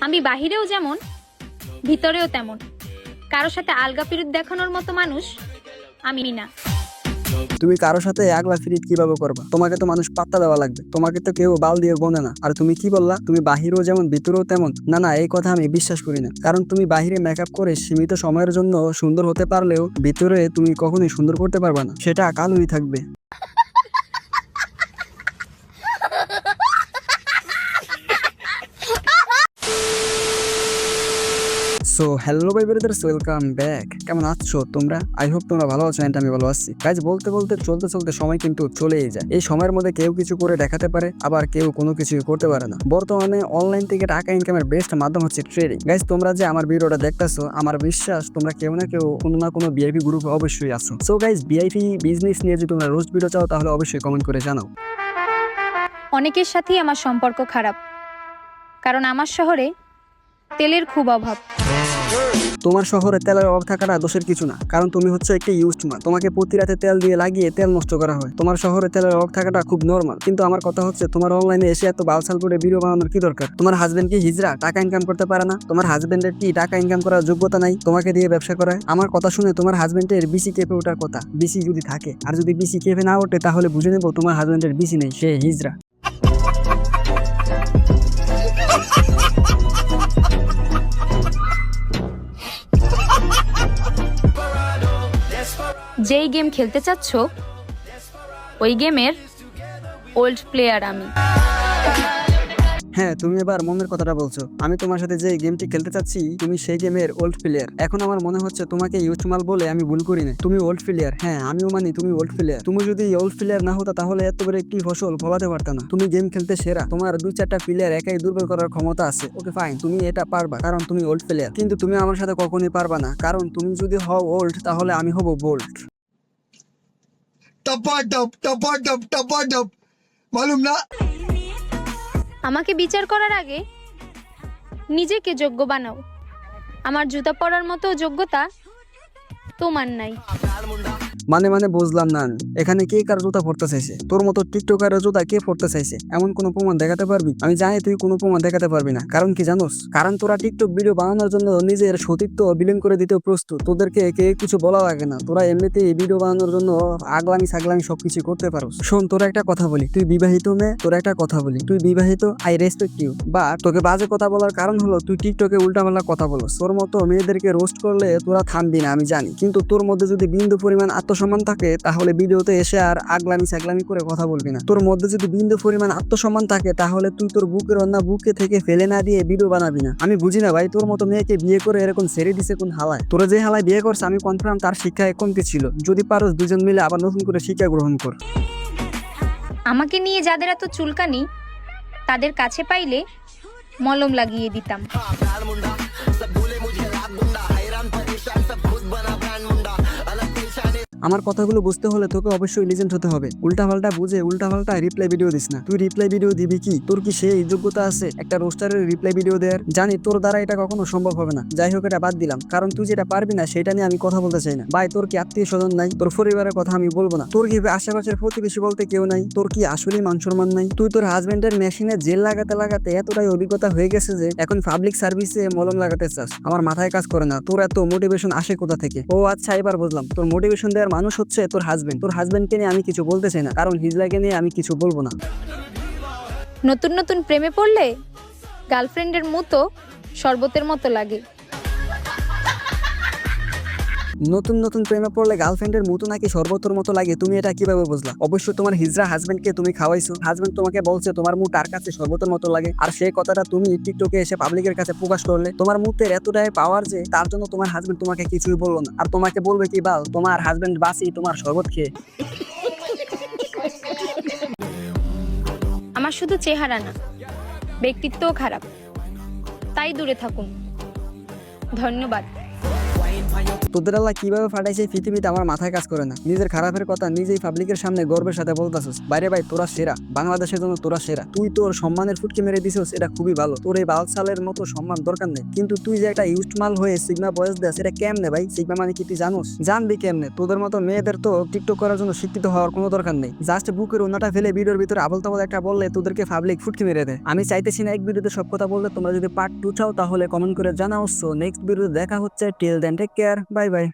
আমি বাহিরেও যেমন, ভিতরেও তেমন। কারোর সাথে আলগা পিরুত দেখানোর মতো মানুষ আমি না। তুমি কারোর সাথে একলা ফিরিত কীভাবে করবা? তোমাকে তো মানুষ পাত্তা দেওয়া লাগবে। তোমাকে তো কেউ বাল দিয়ে গোনে না। আর তুমি কি বললা? তুমি বাহিরেও যেমন, ভিতরেও তেমন। না না, এই কথা আমি বিশ্বাস করি না। কারণ তুমি বাহিরে মেকআপ করে সীমিত সময়ের জন্য সুন্দর হতে পারলেও ভিতরে তুমি কখনোই সুন্দর করতে পারবা না। সেটা কালোই থাকবে। সো হ্যালো বাই ব্রাদার্স ওয়েলকাম ব্যাক কেমন আছো তোমরা? আই হোপ তোমরা ভালো আছো and আমি ভালো আছি। গাইজ বলতে বলতে, চলতে চলতে সময় কিন্তু চলেই যায়। এই সময়ের মধ্যে কেউ কিছু করে দেখাতে পারে, আবার কেউ কোনো কিছু করতে পারে না। বর্তমানে অনলাইন থেকে টাকা ইনকামের বেস্ট মাধ্যম হচ্ছে ট্রেডিং গাইজ তোমরা যে আমার ভিডিওটা দেখতেছো, আমার বিশ্বাস, তোমরা কেউ না কেউ, কোনো না কোনো বিআইপি গ্রুপে অবশ্যই আছো। সো গাইজ বিআইপি বিজনেস নিয়ে যদি তোমরা রোজ ভিডিও চাও, তাহলে অবশ্যই কমেন্ট করে জানাও। অনেকের সাথেই আমার সম্পর্ক খারাপ। কারণ আমার শহরে তেলের খুব অভাব। তোমার শহরে তেলের অভাব থাকাটা দোষের কিছু না, কারণ তুমি হচ্ছে একটি ইউজড মাল তোমাকে প্রতি রাতে তেল দিয়ে লাগিয়ে তেল নষ্ট করা হয়। তোমার শহরে তেলের অভাব থাকাটা খুব নর্মাল কিন্তু আমার কথা হচ্ছে তোমার অনলাইনে এসে এত বালসাল করে ভিডিও বানানোর কি দরকার? তোমার হাজবেন্ড কি হিজরা টাকা ইনকাম করতে পারে না? তোমার হাজবেন্ডের কি টাকা ইনকাম করার যোগ্যতা নাই? তোমাকে দিয়ে ব্যবসা করায়? আমার কথা শুনে তোমার হাজবেন্ডের বিসি কেঁপে ওঠার কথা। বিসি যদি থাকে, আর যদি বিসি কেঁপে না ওঠে, তাহলে বুঝে নেব তোমার হাজবেন্ডের বিসি নেই, সে হিজরা যেই গেম খেলতে চাচ্ছ ওই গেমের ওল্ড প্লেয়ার আমি। হ্যাঁ তুমি এবার মনের কথাটা বলছো। আমি তোমার সাথে যে গেমটি খেলতে চাচ্ছি, তুমি সেই গেমের ওল্ড প্লেয়ার এখন আমার মনে হচ্ছে তোমাকে ইউথমাল বলে আমি ভুল করি না তুমি ওল্ড প্লেয়ার হ্যাঁ আমিও মানি তুমি ওল্ড প্লেয়ার তুমি যদি ওল্ড প্লেয়ার না হতো, তাহলে এত বড় একটি ফসল ফলাতে পারত না। তুমি গেম খেলতে সেরা। তোমার দুই চারটা প্লেয়ার একাই দুর্বল করার ক্ষমতা আছে। ওকে ফাইন তুমি এটা পারবা, কারণ তুমি ওল্ড প্লেয়ার কিন্তু তুমি আমার সাথে কখনোই পারবা না। কারণ তুমি যদি হও ওল্ড তাহলে আমি হব bold top top top top top মালুম না? আমাকে বিচার করার আগে নিজেকে যোগ্য বানাও। আমার জুতা পরার মতো যোগ্যতা তোমার নাই। মানে মানে বুঝলাম না। এখানে কে কার জুতা পড়তে চাইছে? তোর মতো টিকটকারের জুতা কে পড়তে চাইছে? এমন কোনো প্রমাণ দেখাতে পারবি? আমি জানি তুই কোনো প্রমাণ দেখাতে পারবি না। কারণ কি জানোস? কারণ তোরা টিকটক ভিডিও বানানোর জন্য নিজের সতীত্ব বিলীন করে দিতে প্রস্তুত। তোদেরকে কে কিছু বলা লাগে না। তোরা এমনিতেই এই ভিডিও বানানোর জন্য আগলামি সাগলামি সবকিছু করতে পারো শোন, তোরা একটা কথা বলি। তুই বিবাহিত মেয়ে, তোরা একটা কথা বলি। তুই বিবাহিত, আই রেসপেক্ট ইউ। বা তোকে বাজে কথা বলার কারণ হলো তুই টিকটকে উল্টাপাল্টা কথা বলো তোর মতো মেয়েদেরকে রোস্ট করলে তোরা থামবি না, আমি জানি। কিন্তু তোর মধ্যে যদি বিন্দু পরিমাণ আত্মসম্মান থাকে, তাহলে ভিডিওতে এসে আর আগলামি সাগলামি করে কথা বলবি না। তোর মধ্যে যদি বিন্দু পরিমাণ আত্মসম্মান থাকে, তাহলে তুই তোর বুকের অন্য বুকে থেকে ফেলে না দিয়ে ভিডিও বানাবি না। আমি বুঝি না ভাই, তোর মতো মেয়েকে বিয়ে করে এরকম ছেড়ে দিছে কোন হালায়? তোরা যে হালায় বিয়ে করছে, আমি কনফার্ম তার শিক্ষায় কমতি ছিল। যদি পারোস দুজন মিলে আবার নতুন করে শিক্ষা গ্রহণ কর। আমাকে নিয়ে যাদের এত চুলকানি, তাদের কাছে পাইলে মলম লাগিয়ে দিতাম। আমার কথাগুলো বুঝতে হলে তোকে অবশ্যই লিজেন্ড হতে হবে। উল্টাপাল্টা বুঝে উল্টাপাল্টা রিপ্লাই ভিডিও দিস না। তুই রিপ্লাই ভিডিও দিবি কি? তোর কি সেই যোগ্যতা আছে? একটা রোস্টারের রিপ্লাই ভিডিও দেওয়ার জানি তোর দ্বারা এটা কখনো সম্ভব হবে না। যাই হোক, এটা বাদ দিলাম। কারণ তুই যেটা পারবি না, সেটা নিয়ে আমি কথা বলতে চাই না। ভাই, তোর কি আত্মীয় স্বজন নাই? তোর পরিবারের কথা আমি বলব না। তোর কি আশেপাশের প্রতিবেশী বলতে কেউ নাই? তোর কি আসলেই মান সম্মান নাই? তুই তোর হাজবেন্ডের মেশিনে জেল লাগাতে লাগাতে এতটাই অভিজ্ঞতা হয়ে গেছে যে এখন পাবলিক সার্ভিসে মলম লাগাতে চাস। আমার মাথায় কাজ করে না। তোর এত মোটিভেশন আসে কোথা থেকে? ও আচ্ছা এবার বুঝলাম। তোর মোটিভেশন দেওয়ার মানুষ হচ্ছে তোর হাজবেন্ড তোর হাজবেন্ডকে নিয়ে আমি কিছু বলতে চাই না, কারণ হিজলাকে নিয়ে আমি কিছু বলব না। নতুন নতুন প্রেমে পড়লে গার্লফ্রেন্ডের মতো শরবতের মতো লাগে। নতুন নতুন প্রেমে পড়লে গার্লফ্রেন্ডের মতো নাকি সর্বতর মতো লাগে, তুমি এটা কীভাবে বুঝলা? অবশ্যই তোমার হিজরা হাজবেন্ডকে তুমি খাওয়াইছো। হাজবেন্ড তোমাকে বলছে, তোমার মুখ তার কাছে সর্বতর মতো লাগে? আর সেই কথাটা তুমি টিকটকে এসে পাবলিকের কাছে প্রকাশ করলে, তোমার মুখের এতটাই পাওয়ার যে তার জন্য তোমার হাজবেন্ড তোমাকে কিছুই বলল না। আর তোমাকে বলবে কি, বাল, তোমার হাজবেন্ড বাসি, তোমার শরবত খেয়ে। আমার শুধু চেহারা না, ব্যক্তিত্বও খারাপ। তাই দূরে থাকুন। ধন্যবাদ। তোদের আল্লাহ কীভাবে ফাটাইছে পৃথিবীতে আমার মাথায় কাজ করে না। নিজের খারাপের কথা নিজেই পাবলিকের সামনে গর্বের সাথে বলতাছিস। বাইরে ভাই, তোরা সেরা। বাংলাদেশের জন্য তোরা সেরা। তুই তোর সম্মানের ফুটকে মেরে দিছিস, এটা খুবই ভালো। তোর এই বালসালের মতো সম্মান দরকার নেই। কিন্তু তুই যে একটা ইউস্ট মাল হয়ে সিগমা বয়স দেস এটা কেমনে ভাই? সিগমা মানে কি তুই জানোস? জানবি কেমনে? তোদের মতো মেয়েদের তো টিকটক করার জন্য শিক্ষিত হওয়ার কোনো দরকার নেই। জাস্ট বুকের ওনাটা ফেলে ভিডিওর ভিতরে আবল তাবল একটা বললে তোদেরকে পাবলিক ফুটকে মেরে দেয়। আমি চাইতেছি না এক ভিডিওতে সব কথা বললে তোমরা যদি পার্ট টু চাও, তাহলে কমেন্ট করে জানাও। সো নেক্সট ভিডিওতে দেখা হচ্ছে। Till then take care bye bye